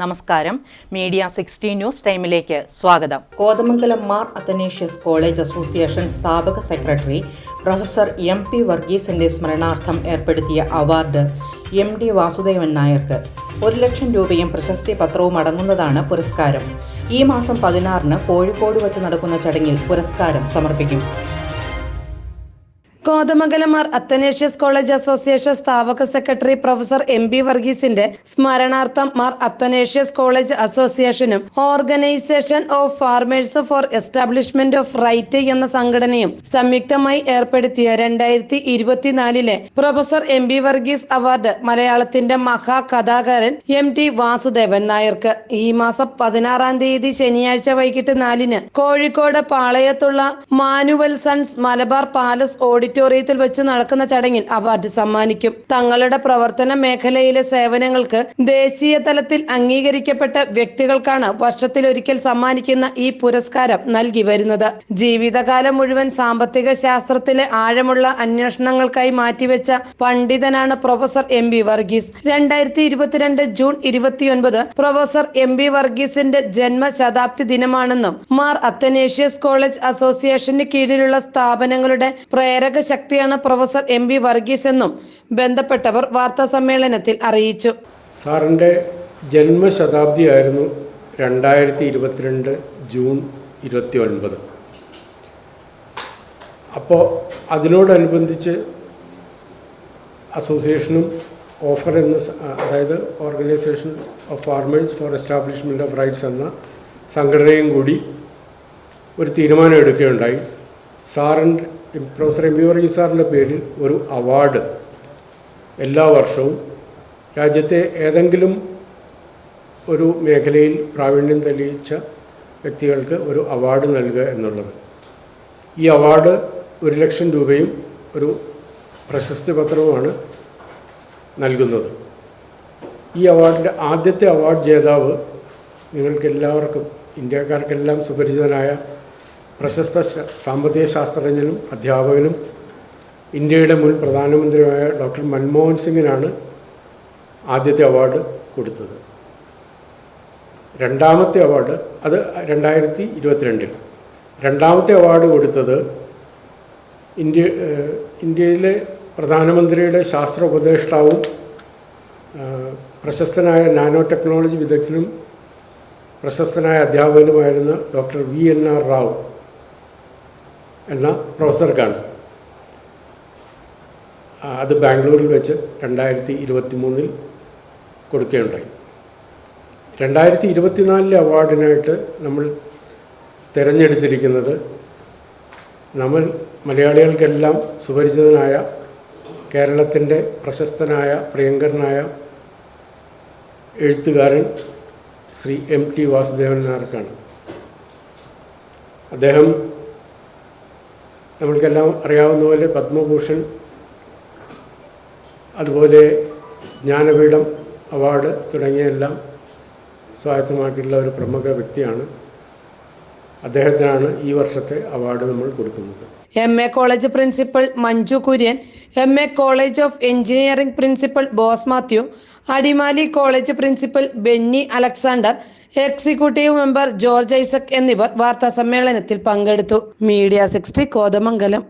നമസ്കാരം. Media sixty news ടൈമിലേക്ക് സ്വാഗതം. കോതമംഗലം മാർ അത്തനേഷ്യസ് കോളേജ് അസോസിയേഷൻ സ്ഥാപക സെക്രട്ടറി പ്രൊഫസർ എം പി വർഗീസിന്റെ സ്മരണാർത്ഥം ഏർപ്പെടുത്തിയ അവാർഡ് എം ഡി വാസുദേവൻ നായർക്ക്. ഒരു ലക്ഷം രൂപയും പ്രശസ്തി പത്രവും അടങ്ങുന്നതാണ് പുരസ്കാരം. ഈ മാസം പതിനാറിന് കോഴിക്കോട് വച്ച് നടക്കുന്ന ചടങ്ങിൽ പുരസ്കാരം സമർപ്പിക്കും. കോതമംഗലം മാർ അത്തനേഷ്യസ് കോളേജ് അസോസിയേഷൻ സ്ഥാപക സെക്രട്ടറി പ്രൊഫസർ എം ബി വർഗീസിന്റെ സ്മരണാർത്ഥം മാർ അത്തനേഷ്യസ് കോളേജ് അസോസിയേഷനും organisation of farmers for establishment of right എന്ന സംഘടനയും സംയുക്തമായി ഏർപ്പെടുത്തിയ രണ്ടായിരത്തി ഇരുപത്തിനാലിലെ professor M B Varghese award മലയാളത്തിന്റെ മഹാകഥാകാരൻ എം ടി വാസുദേവൻ നായർക്ക്. ഈ മാസം പതിനാറാം തീയതി ശനിയാഴ്ച വൈകിട്ട് നാലിന് കോഴിക്കോട് പാളയത്തുള്ള മാനുവൽ സൺസ് മലബാർ പാലസ് ഓഡിറ്റോറിയത്തിൽ വെച്ച് നടക്കുന്ന ചടങ്ങിൽ അവാർഡ് സമ്മാനിക്കും. തങ്ങളുടെ പ്രവർത്തന മേഖലയിലെ സേവനങ്ങൾക്ക് ദേശീയ തലത്തിൽ അംഗീകരിക്കപ്പെട്ട വ്യക്തികൾക്കാണ് വർഷത്തിലൊരിക്കൽ സമ്മാനിക്കുന്ന ഈ പുരസ്കാരം നൽകി വരുന്നത്. ജീവിതകാലം മുഴുവൻ സാമ്പത്തിക ശാസ്ത്രത്തിലെ ആഴമുള്ള അന്വേഷണങ്ങൾക്കായി മാറ്റിവെച്ച പണ്ഡിതനാണ് പ്രൊഫസർ എം ബി വർഗീസ്. രണ്ടായിരത്തി ഇരുപത്തിരണ്ട് ജൂൺ ഇരുപത്തിയൊൻപത് പ്രൊഫസർ എം ബി വർഗീസിന്റെ ജന്മശതാബ്ദി ദിനമാണെന്നും മാർ അത്തനേഷ്യസ് കോളേജ് അസോസിയേഷന് കീഴിലുള്ള സ്ഥാപനങ്ങളുടെ പ്രേരക ശക്തിയാണ് പ്രൊഫസർ എം വി വർഗീസ് എന്നും ബന്ധപ്പെട്ടവർ വാർത്താ സമ്മേളനത്തിൽ അറിയിച്ചു. സാറിന്റെ ജന്മശതാബ്ദിയായിരുന്നു രണ്ടായിരത്തി ഇരുപത്തിരണ്ട് ജൂൺ ഇരുപത്തി ഒൻപത് അപ്പോൾ അതിനോടനുബന്ധിച്ച് അസോസിയേഷനും ഓഫർ എന്ന അതായത് organisation of farmers for establishment of rights എന്ന സംഘടനയും കൂടി ഒരു തീരുമാനം എടുക്കുകയുണ്ടായി. സാറിന്റെ പ്രൊഫസർ എം വി വർഗീസ് സാറിന്റെ പേരിൽ ഒരു അവാർഡ് എല്ലാ വർഷവും രാജ്യത്തെ ഏതെങ്കിലും ഒരു മേഖലയിൽ പ്രാവീണ്യം തെളിയിച്ച വ്യക്തികൾക്ക് ഒരു അവാർഡ് നൽകുക എന്നുള്ളത്. ഈ അവാർഡ് ഒരു ലക്ഷം രൂപയും ഒരു പ്രശസ്തി പത്രവുമാണ് നൽകുന്നത്. ഈ അവാർഡിന്റെ ആദ്യത്തെ അവാർഡ് ജേതാവ് നിങ്ങൾക്കെല്ലാവർക്കും ഇന്ത്യക്കാർക്കെല്ലാം സുപരിചിതനായ പ്രശസ്ത സാമ്പത്തിക ശാസ്ത്രജ്ഞനും അധ്യാപകനും ഇന്ത്യയുടെ മുൻ പ്രധാനമന്ത്രിയുമായ ഡോക്ടർ മൻമോഹൻ സിംഗിനാണ് ആദ്യത്തെ അവാർഡ് കൊടുത്തത്. രണ്ടാമത്തെ അവാർഡ് അത് രണ്ടായിരത്തി ഇരുപത്തിരണ്ടിൽ. രണ്ടാമത്തെ അവാർഡ് കൊടുത്തത് ഇന്ത്യ ഇന്ത്യയിലെ പ്രധാനമന്ത്രിയുടെ ശാസ്ത്ര ഉപദേഷ്ടാവും പ്രശസ്തനായ നാനോ ടെക്നോളജി വിദഗ്ധനും പ്രശസ്തനായ അധ്യാപകനുമായിരുന്ന doctor V N R Rao. എന്ന പ്രൊഫസർക്കാണ് അത് ബാംഗ്ലൂരിൽ വെച്ച് രണ്ടായിരത്തി ഇരുപത്തി മൂന്നിൽ കൊടുക്കുകയുണ്ടായി. രണ്ടായിരത്തി ഇരുപത്തിനാലിലെ അവാർഡിനായിട്ട് നമ്മൾ തിരഞ്ഞെടുത്തിരിക്കുന്നത് നമ്മൾ മലയാളികൾക്കെല്ലാം സുപരിചിതനായ കേരളത്തിന്റെ പ്രശസ്തനായ പ്രിയങ്കരനായ എഴുത്തുകാരൻ ശ്രീ എം ടി വാസുദേവൻ നായർക്കാണ് അദ്ദേഹം നമ്മൾക്കെല്ലാം അറിയാവുന്ന പോലെ പത്മഭൂഷൺ അതുപോലെ ജ്ഞാനപീഠം അവാർഡ് തുടങ്ങിയെല്ലാം സ്വായത്തമാക്കിയിട്ടുള്ള ഒരു പ്രമുഖ വ്യക്തിയാണ്. അദ്ദേഹത്തിനാണ് ഈ വർഷത്തെ അവാർഡ് നമ്മൾ കൊടുക്കുന്നത്. M A college principal Manju Kurian M A college of engineering principal Bose Mathew Adimali college principal Benny Alexander executive member George Isaac എന്നിവർ വാർത്താ സമ്മേളനത്തിൽ പങ്കെടുത്തു. Media sixty Kothamangalam.